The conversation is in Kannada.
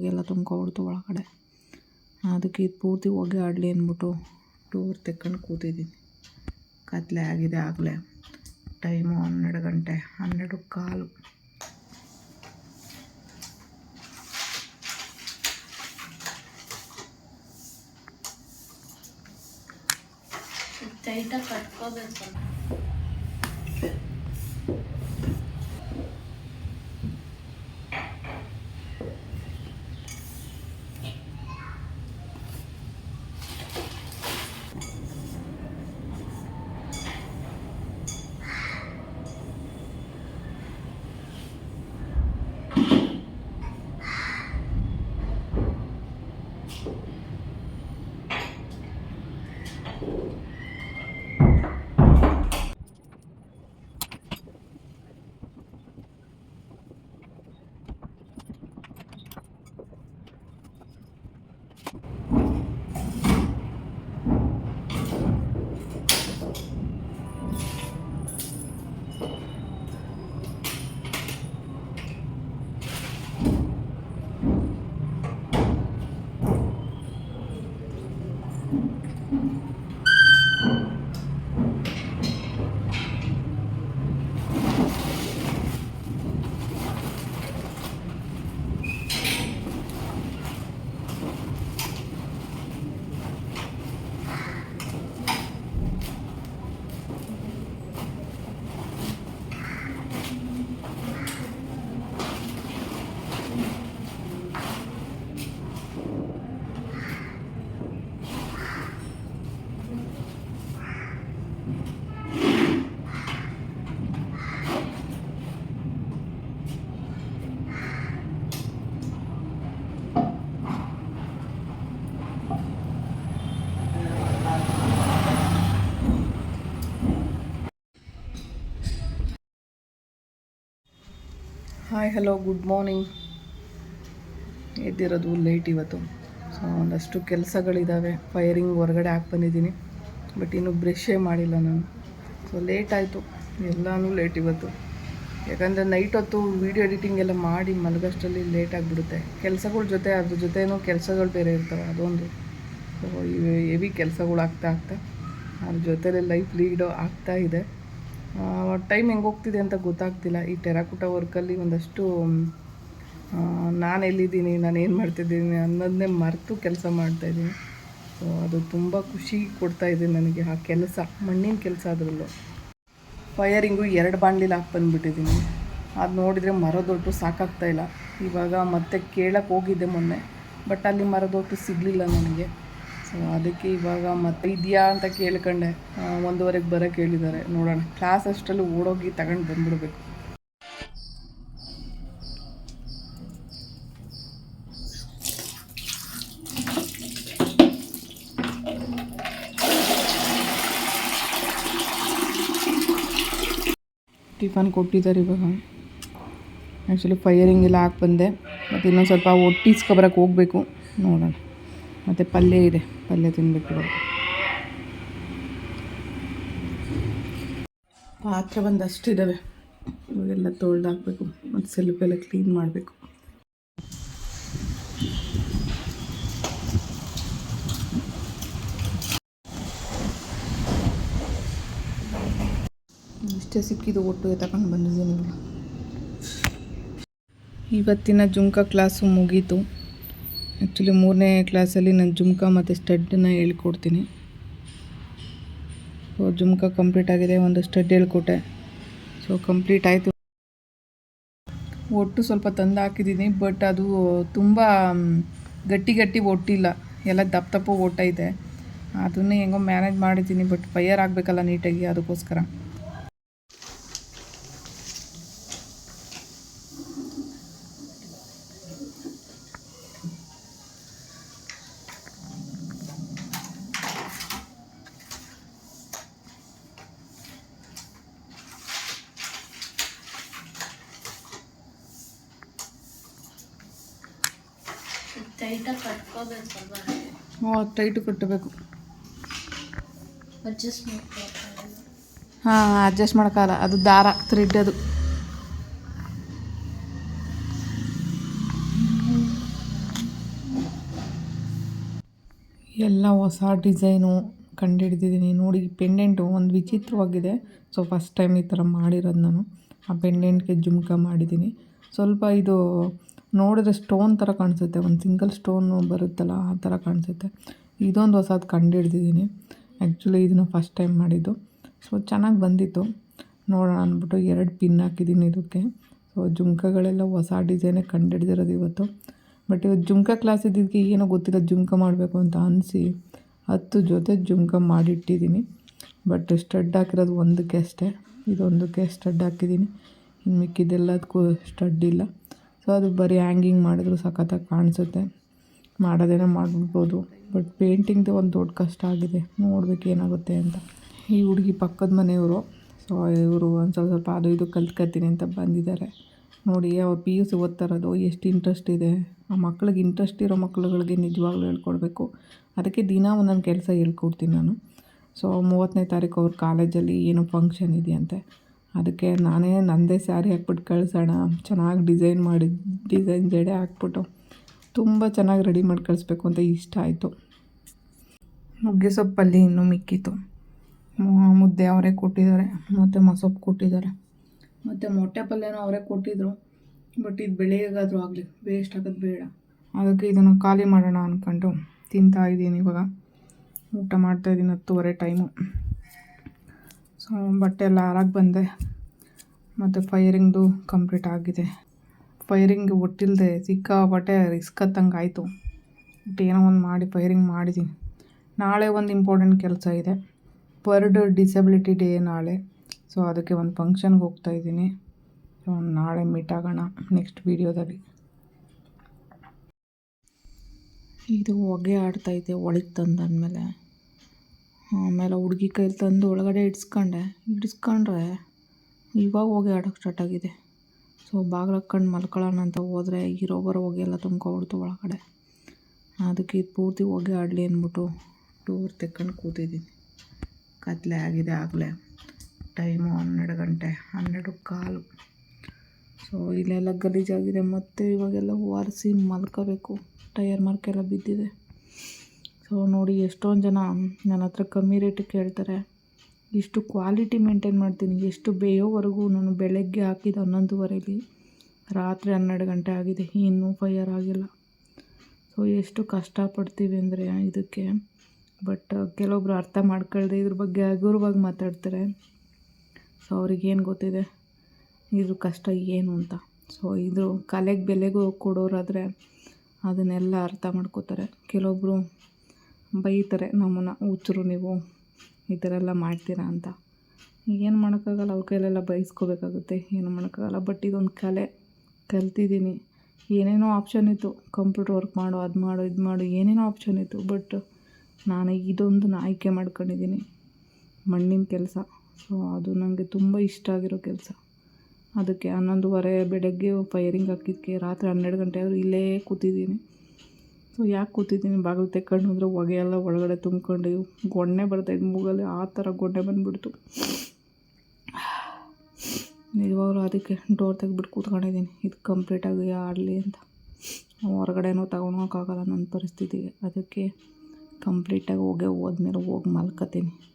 ಹೊಗೆ ಎಲ್ಲ ತುಂಬ್ಕೊಬಿಡ್ತು ಒಳಗಡೆ. ಅದಕ್ಕೆ ಇದು ಪೂರ್ತಿ ಹೊಗೆ ಆಡಲಿ ಅಂದ್ಬಿಟ್ಟು ಡೋರ್ ತೆಕ್ಕೊಂಡು ಕೂತಿದ್ದೀನಿ. ಕತ್ಲೆ ಆಗಿದೆ ಆಗಲೇ. ಟೈಮು ಹನ್ನೆರಡು ಗಂಟೆ, ಹನ್ನೆರಡು ಕಾಲು. ಟೈಟಾಗಿ ಕಟ್ಕೋಬೇಕು Amen. Hello, good morning. ಎದ್ದಿರೋದು late ಇವತ್ತು. ಸೊ ಒಂದಷ್ಟು ಕೆಲಸಗಳಿದ್ದಾವೆ ಫೈರಿಂಗ್ ಹೊರಗಡೆ ಹಾಕಿ ಬಂದಿದ್ದೀನಿ. ಬಟ್ ಇನ್ನೂ ಬ್ರಷೇ ಮಾಡಿಲ್ಲ ನಾನು. ಸೊ ಲೇಟ್ ಆಯಿತು. ಎಲ್ಲನೂ ಲೇಟ್ ಇವತ್ತು. ಯಾಕಂದರೆ ನೈಟ್ ಹೊತ್ತು ವೀಡಿಯೋ ಎಡಿಟಿಂಗ್ ಎಲ್ಲ ಮಾಡಿ ಮಲಗಷ್ಟರಲ್ಲಿ ಲೇಟ್ ಆಗಿಬಿಡುತ್ತೆ. ಕೆಲಸಗಳ ಜೊತೆ, ಅದ್ರ ಜೊತೆನೂ ಕೆಲಸಗಳು ಬೇರೆ ಇರ್ತವೆ, ಅದೊಂದು. ಸೊ ಹೆವಿ ಕೆಲಸಗಳು ಆಗ್ತಾ ಆಗ್ತಾ, ಅದ್ರ ಜೊತೆಲೇ ಲೈಫ್ ಲೀಡ್ ಆಗ್ತಾ ಇದೆ. ಟೈಮ್ ಹೆಂಗೆ ಹೋಗ್ತಿದೆ ಅಂತ ಗೊತ್ತಾಗ್ತಿಲ್ಲ. ಈ ಟೆರಾಕುಟ ವರ್ಕಲ್ಲಿ ಒಂದಷ್ಟು ನಾನು ಎಲ್ಲಿದ್ದೀನಿ, ನಾನು ಏನು ಮಾಡ್ತಿದ್ದೀನಿ ಅನ್ನೋದನ್ನೇ ಮರೆತು ಕೆಲಸ ಮಾಡ್ತಾಯಿದ್ದೀನಿ ಸೊ ಅದು ತುಂಬ ಖುಷಿ ಕೊಡ್ತಾ ಇದೆ ನನಗೆ ಆ ಕೆಲಸ, ಮಣ್ಣಿನ ಕೆಲಸ ಅದರಲ್ಲೂ ಫಯರಿಂಗು ಎರಡು ಬಾಣಲಿಲಿ ಹಾಕಿ ಬಂದುಬಿಟ್ಟಿದ್ದೀನಿ. ಅದು ನೋಡಿದರೆ ಮರದೊಟ್ಟು ಸಾಕಾಗ್ತಾಯಿಲ್ಲ ಇವಾಗ ಮತ್ತೆ ಕೇಳಕ್ಕೆ ಹೋಗಿದ್ದೆ ಮೊನ್ನೆ. ಬಟ್ ಅಲ್ಲಿ ಮರದೊಟ್ಟು ಸಿಗಲಿಲ್ಲ ನನಗೆ. ಸೊ ಅದಕ್ಕೆ ಇವಾಗ ಮತ್ತೆ ಇದೆಯಾ ಅಂತ ಕೇಳ್ಕೊಂಡೆ. ಒಂದೂವರೆಗೆ ಬರೋಕ್ಕೆ ಹೇಳಿದ್ದಾರೆ ನೋಡೋಣ. ಕ್ಲಾಸ್ ಅಷ್ಟರಲ್ಲಿ ಓಡೋಗಿ ತಗೊಂಡು ಬಂದ್ಬಿಡ್ಬೇಕು. ಟಿಫನ್ ಕೊಟ್ಟಿದ್ದಾರೆ ಇವಾಗ. ಆ್ಯಕ್ಚುಲಿ ಫೈರಿಂಗ್ ಎಲ್ಲ ಹಾಕಿ ಬಂದೆ. ಮತ್ತು ಇನ್ನೊಂದು ಸ್ವಲ್ಪ ಒಟ್ಟಿಸ್ಕೊಬರಕ್ಕೆ ಹೋಗಬೇಕು. ನೋಡೋಣ. ಮತ್ತು ಪಲ್ಯ ಇದೆ. ಪಲ್ಯ ಇವಾಗ ಪಾತ್ರೆ ಒಂದಷ್ಟು ಇದ್ದಾವೆ ಇವಾಗೆಲ್ಲ ತೊಳ್ದು ಹಾಕಬೇಕು. ಮತ್ತು ಸೆಲ್ಫ್ ಎಲ್ಲ ಕ್ಲೀನ್ ಮಾಡಬೇಕು. ಇಷ್ಟೇ ಸಿಕ್ಕಿದ್ದು ಒಟ್ಟು ತಗೊಂಡು ಬಂದಿದ್ದೀನಿ. ಇವತ್ತಿನ ಜುಂಕ ಕ್ಲಾಸು ಮುಗೀತು. ಆ್ಯಕ್ಚುಲಿ ಮೂರನೇ ಕ್ಲಾಸಲ್ಲಿ ನಾನು ಜುಮ್ಕ ಮತ್ತು ಸ್ಟಡ್ನ ಹೇಳ್ಕೊಡ್ತೀನಿ. ಸೊ, ಜುಮ್ಕ ಕಂಪ್ಲೀಟ್ ಆಗಿದೆ, ಒಂದು ಸ್ಟಡ್ ಹೇಳ್ಕೊಟ್ಟೆ. ಸೊ, ಕಂಪ್ಲೀಟ್ ಆಯಿತು. ಒಟ್ಟು ಸ್ವಲ್ಪ ತಂದು ಹಾಕಿದ್ದೀನಿ, ಬಟ್ ಅದು ತುಂಬ ಗಟ್ಟಿ ಗಟ್ಟಿ ಒಟ್ಟಿಲ್ಲ. ಎಲ್ಲ ದಪ್ಪ ದಪ್ಪ ಒಟ್ಟೈತೆ ಅದನ್ನೇ ಹೆಂಗೋ ಮ್ಯಾನೇಜ್ ಮಾಡಿದ್ದೀನಿ, ಬಟ್ ಫೈಯರ್ ಆಗಬೇಕಲ್ಲ ನೀಟಾಗಿ, ಅದಕ್ಕೋಸ್ಕರ. ಟೈಟ್ ಕಟ್ಟಬೇಕು ಅಡ್ಜಸ್ಟ್ ಹಾಂ ಅಡ್ಜಸ್ಟ್ ಮಾಡೋಕ್ಕಲ್ಲ ಅದು ದಾರ ಥ್ರೆಡ್ ಅದು. ಎಲ್ಲ ಹೊಸ ಡಿಸೈನು ಕಂಡು ಹಿಡಿದಿದ್ದೀನಿ ನೋಡಿ ಪೆಂಡೆಂಟು ಒಂದು ವಿಚಿತ್ರವಾಗಿದೆ. ಸೊ ಫಸ್ಟ್ ಟೈಮ್ ಈ ಥರ ಮಾಡಿರೋದು ನಾನು. ಆ ಪೆಂಡೆಂಟ್ಗೆ ಜುಮ್ಕ ಮಾಡಿದ್ದೀನಿ. ಸ್ವಲ್ಪ ಇದು ನೋಡಿದ್ರೆ ಸ್ಟೋನ್ ಥರ ಕಾಣಿಸುತ್ತೆ. ಒಂದು ಸಿಂಗಲ್ ಸ್ಟೋನು ಬರುತ್ತಲ್ಲ, ಆ ಥರ ಕಾಣಿಸುತ್ತೆ. ಇದೊಂದು ಹೊಸದು ಕಂಡುಹಿಡ್ದಿದ್ದೀನಿ ಆ್ಯಕ್ಚುಲಿ ಇದನ್ನು ಫಸ್ಟ್ ಟೈಮ್ ಮಾಡಿದ್ದು. ಸೊ, ಚೆನ್ನಾಗಿ ಬಂದಿತ್ತು. ನೋಡೋಣ ಅಂದ್ಬಿಟ್ಟು ಎರಡು ಪಿನ್ ಹಾಕಿದ್ದೀನಿ ಇದಕ್ಕೆ. ಸೊ, ಜುಮ್ಕಗಳೆಲ್ಲ ಹೊಸ ಡಿಸೈನೇ ಕಂಡುಹಿಡ್ದಿರೋದು ಇವತ್ತು. ಬಟ್ ಇವತ್ತು ಜುಮ್ಕ ಕ್ಲಾಸ್ ಇದ್ದಿದ್ದಕ್ಕೆ ಏನೋ ಗೊತ್ತಿಲ್ಲ, ಜುಮ್ಕ ಮಾಡಬೇಕು ಅಂತ ಅನಿಸಿ ಹತ್ತು ಜೊತೆ ಜುಮ್ಕ ಮಾಡಿಟ್ಟಿದ್ದೀನಿ. ಬಟ್ ಸ್ಟಡ್ ಹಾಕಿರೋದು ಒಂದಕ್ಕೆ ಅಷ್ಟೇ. ಇದೊಂದಕ್ಕೆ ಸ್ಟಡ್ ಹಾಕಿದ್ದೀನಿ. ಇನ್ನು ಮಿಕ್ಕಿದ್ದೆಲ್ಲದಕ್ಕೂ ಸ್ಟಡ್ ಇಲ್ಲ. ಸೊ ಅದು ಬರೀ ಹ್ಯಾಂಗಿಂಗ್ ಮಾಡಿದ್ರು ಸಖತ್ತಾಗಿ ಕಾಣಿಸುತ್ತೆ. ಮಾಡೋದೇನೋ ಮಾಡ್ಬಿಡ್ಬೋದು. ಬಟ್ ಪೇಂಟಿಂಗ್ದು ಒಂದು ದೊಡ್ಡ ಕಷ್ಟ ಆಗಿದೆ. ನೋಡ್ಬೇಕು ಏನಾಗುತ್ತೆ ಅಂತ. ಈ ಹುಡುಗಿ ಪಕ್ಕದ ಮನೆಯವರು ಸೊ ಇವರು ಒಂದು ಸ್ವಲ್ಪ ಸ್ವಲ್ಪ ಅದು ಇದು ಕಲ್ತ್ಕೊತೀನಿ ಅಂತ ಬಂದಿದ್ದಾರೆ. ನೋಡಿ ಅವ್ರು ಪಿ ಯು ಸಿ ಓದ್ತಾರದು, ಎಷ್ಟು ಇಂಟ್ರೆಸ್ಟ್ ಇದೆ. ಆ ಮಕ್ಳಿಗೆ ಇಂಟ್ರೆಸ್ಟ್ ಇರೋ ಮಕ್ಳುಗಳಿಗೆ ನಿಜವಾಗ್ಲೂ ಹೇಳ್ಕೊಡ್ಬೇಕು. ಅದಕ್ಕೆ ದಿನ ಒಂದೊಂದು ಕೆಲಸ ಹೇಳ್ಕೊಡ್ತೀನಿ ನಾನು. ಸೊ ಮೂವತ್ತನೇ ತಾರೀಕು ಅವ್ರ ಕಾಲೇಜಲ್ಲಿ ಏನೋ ಫಂಕ್ಷನ್ ಇದೆಯಂತೆ. ಅದಕ್ಕೆ ನಾನೇ ನನ್ನದೇ ಸ್ಯಾರಿ ಹಾಕ್ಬಿಟ್ಟು ಕಳಿಸೋಣ. ಚೆನ್ನಾಗಿ ಡಿಸೈನ್ ಮಾಡಿ ಡಿಸೈನ್ ಜಡೆ ಹಾಕ್ಬಿಟ್ಟು ತುಂಬ ಚೆನ್ನಾಗಿ ರೆಡಿ ಮಾಡಿ ಕಳಿಸ್ಬೇಕು ಅಂತ ಇಷ್ಟ ಆಯಿತು. ನುಗ್ಗೆ ಸೊಪ್ಪಲ್ಲಿ ಇನ್ನೂ ಮಿಕ್ಕಿತ್ತು. ಮು- ಮುದ್ದೆ ಅವರೇ ಕೊಟ್ಟಿದ್ದಾರೆ. ಮತ್ತು ಮೊಸೊಪ್ಪು ಕೊಟ್ಟಿದ್ದಾರೆ. ಮತ್ತು ಮೊಟ್ಟೆ ಪಲ್ಯನೂ ಅವರೇ ಕೊಟ್ಟಿದ್ದರು ಬಟ್ ಇದು ಬೆಳಿಗ್ಗೆಗಾದರೂ ಆಗಲಿ ವೇಸ್ಟ್ ಆಗೋದು ಬೇಡ. ಅದಕ್ಕೆ ಇದನ್ನು ಖಾಲಿ ಮಾಡೋಣ ಅಂದ್ಕೊಂಡು ತಿಂತಾ ಇದ್ದೀನಿ ಇವಾಗ. ಊಟ ಮಾಡ್ತಾಯಿದ್ದೀನಿ ಹತ್ತುವರೆ ಟೈಮು ಬಟ್ಟೆ ಎಲ್ಲ ಹಾರಾಗಿ ಬಂದೆ. ಮತ್ತು ಫೈರಿಂಗ್ದು ಕಂಪ್ಲೀಟ್ ಆಗಿದೆ. ಫೈರಿಂಗ್ ಒಟ್ಟಿಲ್ಲದೆ ಸಿಕ್ಕಾಪಟ್ಟೆ ರಿಸ್ಕ್ ಹತ್ತಂಗೆ ಆಯಿತು. ಬಟ್ ಏನೋ ಒಂದು ಮಾಡಿ ಫೈರಿಂಗ್ ಮಾಡಿದ್ದೀನಿ ನಾಳೆ ಒಂದು ಇಂಪಾರ್ಟೆಂಟ್ ಕೆಲಸ ಇದೆ. ವರ್ಲ್ಡ್ ಡಿಸಬಿಲಿಟಿ ಡೇ ನಾಳೆ. ಸೊ ಅದಕ್ಕೆ ಒಂದು ಫಂಕ್ಷನ್ಗೆ ಹೋಗ್ತಾ ಇದ್ದೀನಿ. ಸೊ ನಾಳೆ ಮೀಟ್ ಆಗೋಣ ನೆಕ್ಸ್ಟ್ ವೀಡಿಯೋದಲ್ಲಿ ಇದು ಹೊಗೆ ಆಡ್ತಾಯಿದೆ ಒಳಗೆ ತಂದಾದ್ಮೇಲೆ ಆಮೇಲೆ ಹುಡುಗಿ ಕೈಲಿ ತಂದು ಒಳಗಡೆ ಇಡ್ಸ್ಕೊಂಡೆ. ಇಡ್ಸ್ಕೊಂಡ್ರೆ ಇವಾಗ ಹೋಗಿ ಆಡೋಕ್ಕೆ ಸ್ಟಾರ್ಟ್ ಆಗಿದೆ. ಸೊ ಬಾಗ್ಲಕ್ಕಂಡು ಮಲ್ಕೊಳ್ಳೋಣ ಅಂತ ಹೋದರೆ ಇರೋ ಬರೋ ಹೋಗಿ ಎಲ್ಲ ತುಂಬ್ಕೊಬಿಡ್ತು ಒಳಗಡೆ. ಅದಕ್ಕೆ ಇದು ಪೂರ್ತಿ ಹೋಗಿ ಆಡಲಿ ಅಂದ್ಬಿಟ್ಟು ಟೂರ್ ತೆಕ್ಕೊಂಡು ಕೂತಿದ್ದೀನಿ. ಕತ್ಲೆ ಆಗಿದೆ ಆಗಲೇ. ಟೈಮು ಹನ್ನೆರಡು ಗಂಟೆ, ಹನ್ನೆರಡು ಕಾಲು. ಸೊ ಇಲ್ಲೆಲ್ಲ ಗಲೀಜಾಗಿದೆ. ಮತ್ತು ಇವಾಗೆಲ್ಲ ಒರೆಸಿ ಮಲ್ಕೋಬೇಕು. ಟೈರ್ ಮಾರ್ಕೆಲ್ಲ ಬಿದ್ದಿದೆ. ಸೊ ನೋಡಿ ಎಷ್ಟೊಂದು ಜನ ನನ್ನ ಹತ್ರ ಕಮ್ಮಿ ರೇಟಿಗೆ ಕೇಳ್ತಾರೆ. ಇಷ್ಟು ಕ್ವಾಲಿಟಿ ಮೇಂಟೈನ್ ಮಾಡ್ತೀನಿ. ಎಷ್ಟು ಬೇಯೋವರೆಗೂ ನಾನು ಬೆಳಗ್ಗೆ ಹಾಕಿದ ಹನ್ನೊಂದುವರೆಲಿ ರಾತ್ರಿ ಹನ್ನೆರಡು ಗಂಟೆ ಆಗಿದೆ. ಇನ್ನೂ ಫೈಯರ್ ಆಗಿಲ್ಲ. ಸೊ ಎಷ್ಟು ಕಷ್ಟಪಡ್ತೀವಿ ಅಂದರೆ ಇದಕ್ಕೆ. ಬಟ್ ಕೆಲವೊಬ್ರು ಅರ್ಥ ಮಾಡ್ಕೊಳ್ದೆ ಇದ್ರ ಬಗ್ಗೆ ಹಗುರವಾಗಿ ಮಾತಾಡ್ತಾರೆ. ಸೊ ಅವ್ರಿಗೇನು ಗೊತ್ತಿದೆ? ಇದ್ರ ಕಷ್ಟ ಏನು ಅಂತ. ಸೊ ಇದು ಕಲೆಗೆ ಬೆಲೆಗೂ ಕೊಡೋರಾದರೆ ಅದನ್ನೆಲ್ಲ ಅರ್ಥ ಮಾಡ್ಕೋತಾರೆ. ಕೆಲವೊಬ್ಬರು ಬೈತಾರೆ ನಮ್ಮನ್ನು ಹುಚ್ಚರು ನೀವು ಈ ಥರ ಎಲ್ಲ ಮಾಡ್ತೀರಾ ಅಂತ. ಏನು ಮಾಡೋಕ್ಕಾಗಲ್ಲ, ಅವ್ರ ಕೈಲೆಲ್ಲ ಬೈಸ್ಕೋಬೇಕಾಗುತ್ತೆ, ಏನು ಮಾಡೋಕ್ಕಾಗಲ್ಲ. ಬಟ್ ಇದೊಂದು ಕಲೆ, ಕಲ್ತಿದ್ದೀನಿ. ಏನೇನೋ ಆಪ್ಷನ್ ಇತ್ತು ಕಂಪ್ಯೂಟರ್ ವರ್ಕ್ ಮಾಡು, ಅದು ಮಾಡು, ಇದು ಮಾಡು, ಏನೇನೋ ಆಪ್ಷನ್ ಇತ್ತು. ಬಟ್ ನಾನು ಇದೊಂದು ಆಯ್ಕೆ ಮಾಡ್ಕೊಂಡಿದ್ದೀನಿ. ಮಣ್ಣಿನ ಕೆಲಸ. ಸೊ ಅದು ನನಗೆ ತುಂಬ ಇಷ್ಟ ಆಗಿರೋ ಕೆಲಸ. ಅದಕ್ಕೆ ಹನ್ನೊಂದುವರೆ ಬೆಳಗ್ಗೆ ಫೈರಿಂಗ್ ಹಾಕಿದ್ದಕ್ಕೆ ರಾತ್ರಿ ಹನ್ನೆರಡು ಗಂಟೆ ಆದರೂ ಇಲ್ಲೇ ಕೂತಿದ್ದೀನಿ. ಯಾಕೆ ಕೂತಿದ್ದೀನಿ? ಬಾಗಿಲು ತೆಕ್ಕೊಂಡು ಹೋದ್ರೆ ಹೊಗೆ ಒಳಗಡೆ ತುಂಬ್ಕೊಂಡು ಗೊಣ್ಣೆ ಬರ್ತಾಯಿದ್ದು ಮೂಗಲ್ಲಿ, ಆ ಥರ ಗೊಣ್ಣೆ ಬಂದುಬಿಡ್ತು. ನಿಜವಾಗ್ಲೂ ಅದಕ್ಕೆ ಡೋರ್ ತೆಗೆದ್ಬಿಟ್ಟು ಕೂತ್ಕೊಂಡಿದ್ದೀನಿ. ಇದು ಕಂಪ್ಲೀಟಾಗಿ ಆಡಲಿ ಅಂತ. ಹೊರಗಡೆನೂ ತಗೊಳೋಕ್ಕಾಗಲ್ಲ ನನ್ನ ಪರಿಸ್ಥಿತಿಗೆ. ಅದಕ್ಕೆ ಕಂಪ್ಲೀಟಾಗಿ ಹೋಗೇ ಹೋದ್ಮೇಲೆ ಹೋಗಿ ಮಲ್ಕೋತೀನಿ.